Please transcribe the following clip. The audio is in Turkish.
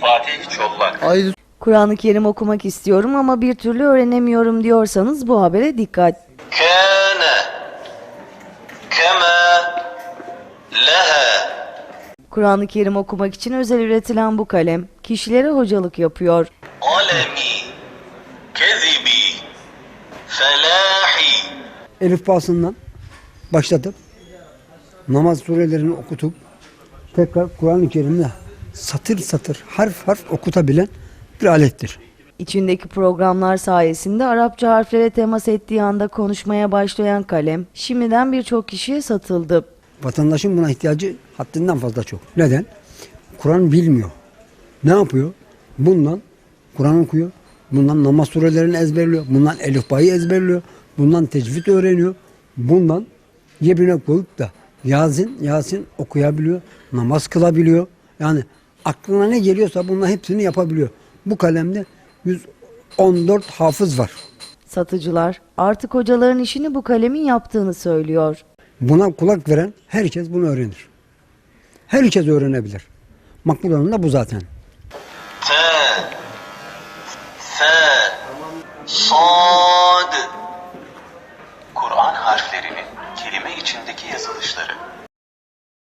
Fatih Çollak. Ay. Kur'an-ı Kerim okumak istiyorum ama bir türlü öğrenemiyorum diyorsanız bu habere dikkat. Kâne kema lehe Kur'an-ı Kerim okumak için özel üretilen bu kalem kişilere hocalık yapıyor. Alemi kezibi felahi Elif basından başlatıp namaz surelerini okutup tekrar Kur'an-ı Kerim'de satır satır harf harf okutabilen bir alettir. İçindeki programlar sayesinde Arapça harflere temas ettiği anda konuşmaya başlayan kalem şimdiden birçok kişiye satıldı. Vatandaşın buna ihtiyacı haddinden fazla çok. Neden? Kur'an bilmiyor. Ne yapıyor? Bundan Kur'an okuyor. Bundan namaz surelerini ezberliyor. Bundan elifbayı ezberliyor. Bundan tecvid öğreniyor. Bundan cebine koyup da Yazin, Yasin okuyabiliyor, namaz kılabiliyor. Yani aklına ne geliyorsa bunların hepsini yapabiliyor. Bu kalemde 114 hafız var. Satıcılar artık hocaların işini bu kalemin yaptığını söylüyor. Buna kulak veren herkes bunu öğrenir. Herkes öğrenebilir. Makbul olan da bu zaten. T, F, Sad. Kur'an harflerini içindeki yazılışları.